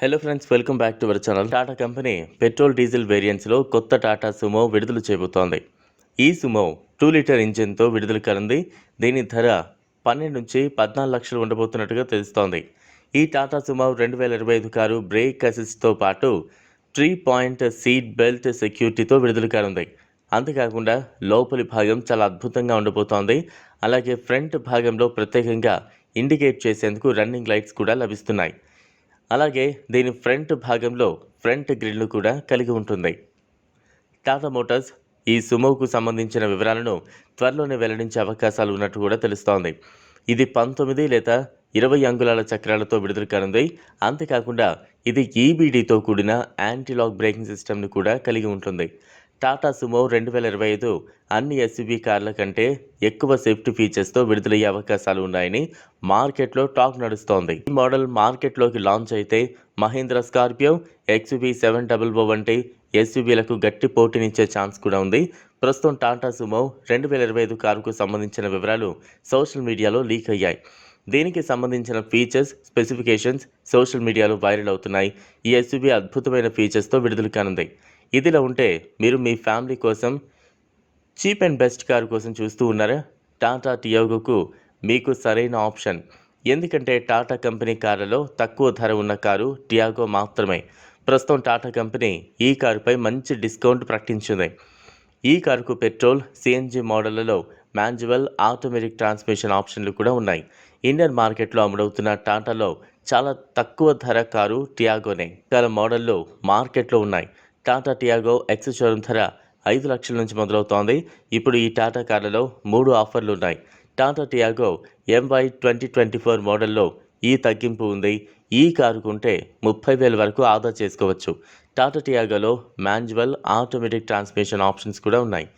Hello friends welcome back to our channel Tata company petrol diesel వేరియంట్స్లో కొత్త Tata Sumo విడుదల చేయబోతోంది. ఈ సుమో టూ లీటర్ ఇంజిన్తో విడుదల కానుంది దీని ధర పన్నెండు నుంచి పద్నాలుగు లక్షలు ఉండబోతున్నట్టుగా తెలుస్తోంది. ఈ టాటా సుమో రెండు వేల ఇరవై ఐదు కారు బ్రేక్ అసిస్ట్తో పాటు త్రీ పాయింట్ సీట్ బెల్ట్ సెక్యూరిటీతో విడుదల కానుంది అంతేకాకుండా లోపలి భాగం చాలా అద్భుతంగా ఉండబోతోంది. అలాగే ఫ్రంట్ భాగంలో ప్రత్యేకంగా ఇండికేట్ చేసేందుకు రన్నింగ్ లైట్స్ కూడా లభిస్తున్నాయి. అలాగే దీని ఫ్రంట్ భాగంలో ఫ్రంట్ గ్రిల్ను కూడా కలిగి ఉంటుంది. టాటా మోటార్స్ ఈ సుమోకు సంబంధించిన వివరాలను త్వరలోనే వెల్లడించే అవకాశాలు ఉన్నట్టు కూడా తెలుస్తోంది. ఇది పంతొమ్మిది లేదా ఇరవై అంగుళాల చక్రాలతో విడుదల కానుంది. అంతేకాకుండా ఇది ఈబీడీతో కూడిన యాంటీలాక్ బ్రేకింగ్ సిస్టమ్ను కూడా కలిగి ఉంటుంది. టాటా సుమో రెండు వేల ఇరవై ఐదు అన్ని ఎస్యూవీ కార్ల కంటే ఎక్కువ సేఫ్టీ ఫీచర్స్తో విడుదలయ్యే అవకాశాలు ఉన్నాయని మార్కెట్లో టాక్ నడుస్తోంది. ఈ మోడల్ మార్కెట్లోకి లాంచ్ అయితే Mahindra Scorpio XUV seven double O వంటి ఎస్యూవీలకు గట్టి పోటీనిచ్చే ఛాన్స్ కూడా ఉంది. ప్రస్తుతం టాటా సుమో రెండు వేల ఇరవై ఐదు కారుకు సంబంధించిన వివరాలు సోషల్ మీడియాలో లీక్ అయ్యాయి. దీనికి సంబంధించిన ఫీచర్స్ స్పెసిఫికేషన్స్ సోషల్ మీడియాలో వైరల్ అవుతున్నాయి. ఈ ఎస్యూవీ అద్భుతమైన ఫీచర్స్తో విడుదల కానుంది. ఇదిలా ఉంటే మీరు మీ ఫ్యామిలీ కోసం చీప్ అండ్ బెస్ట్ కారు కోసం చూస్తూ ఉన్నారా? టాటా టియోగోకు మీకు సరైన ఆప్షన్. ఎందుకంటే టాటా కంపెనీ కార్లలో తక్కువ ధర ఉన్న కారు టియాగో మాత్రమే. ప్రస్తుతం టాటా కంపెనీ ఈ కారుపై మంచి డిస్కౌంట్ ప్రకటించింది. ఈ కారుకు పెట్రోల్ సిఎన్జి మోడళ్ళలో మాన్యువల్ ఆటోమేటిక్ ట్రాన్స్మిషన్ ఆప్షన్లు కూడా ఉన్నాయి. ఇండియన్ మార్కెట్లో అమ్ముడవుతున్న టాటాలో చాలా తక్కువ ధర కారు టియాగోనే. గల మోడల్లో మార్కెట్లో ఉన్నాయి. టాటా టియాగో ఎక్స్ షోరూమ్ ధర ఐదు లక్షల నుంచి మొదలవుతోంది. ఇప్పుడు ఈ టాటా కార్లలో మూడు ఆఫర్లు ఉన్నాయి. Tata Tiago MY twenty twenty four మోడల్లో ఈ తగ్గింపు ఉంది. ఈ కారు కొంటే ముప్పై వేల వరకు ఆదా చేసుకోవచ్చు. టాటా టియాగోలో మాన్యువల్ ఆటోమేటిక్ ట్రాన్స్మిషన్ ఆప్షన్స్ కూడా ఉన్నాయి.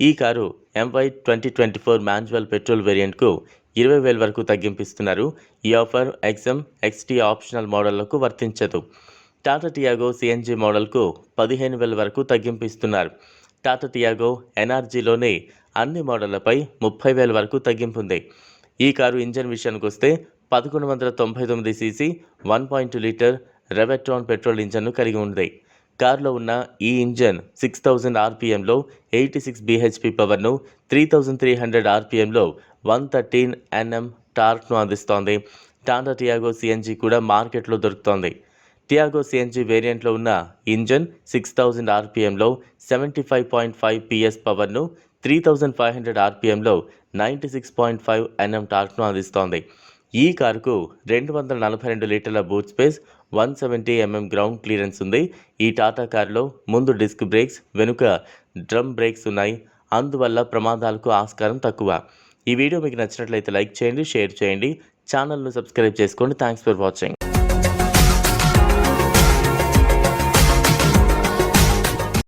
ఈ car MY twenty twenty four manual petrol వేరియంట్కు ఇరవై వేల వరకు తగ్గింపిస్తున్నారు. ఈ ఆఫర్ ఎక్సమ్ ఎక్స్టీ ఆప్షనల్ మోడళ్ళకు వర్తించదు. టాటా టియాగో సిఎన్జి మోడల్కు పదిహేను వేల వరకు తగ్గింపు ఇస్తున్నారు టాటా టియాగో ఎన్ఆర్జీలోని అన్ని మోడళ్ళపై ముప్పై వేల వరకు తగ్గింపు ఉంది ఈ కారు ఇంజన్ విషయానికి వస్తే పదకొండు వందల తొంభై తొమ్మిది CC one point litre Revotron petrol ఇంజన్ను కలిగి ఉంది. కారులో ఉన్న ఈ ఇంజన్ సిక్స్ థౌజండ్ ఆర్పిఎంలో ఎయిటీ సిక్స్ బీహెచ్పి పవర్ను త్రీ థౌజండ్ త్రీ హండ్రెడ్ ఆర్పిఎంలో వన్ థర్టీన్ ఎన్ఎం టార్క్ను అందిస్తోంది. టాటా టియాగో సిఎన్జి కూడా మార్కెట్లో దొరుకుతోంది. టియాగో సిఎన్జి వేరియంట్లో ఉన్న engine six thousand ఆర్పిఎంలో seventy five point five PS పవర్ను three thousand five hundred ఆర్పిఎంలో ninety six point five NM టార్క్ను అందిస్తోంది. ఈ కారుకు రెండు వందల నలభై రెండు లీటర్ల boot space one seventy MM ground clearance ఉంది. ఈ టాటా కారులో ముందు డిస్క్ బ్రేక్స్ వెనుక డ్రమ్ బ్రేక్స్ ఉన్నాయి. అందువల్ల ప్రమాదాలకు ఆస్కారం తక్కువ. ఈ వీడియో మీకు నచ్చినట్లయితే లైక్ చేయండి షేర్ చేయండి. ఛానల్ను సబ్స్క్రైబ్ చేసుకోండి. Thanks for watching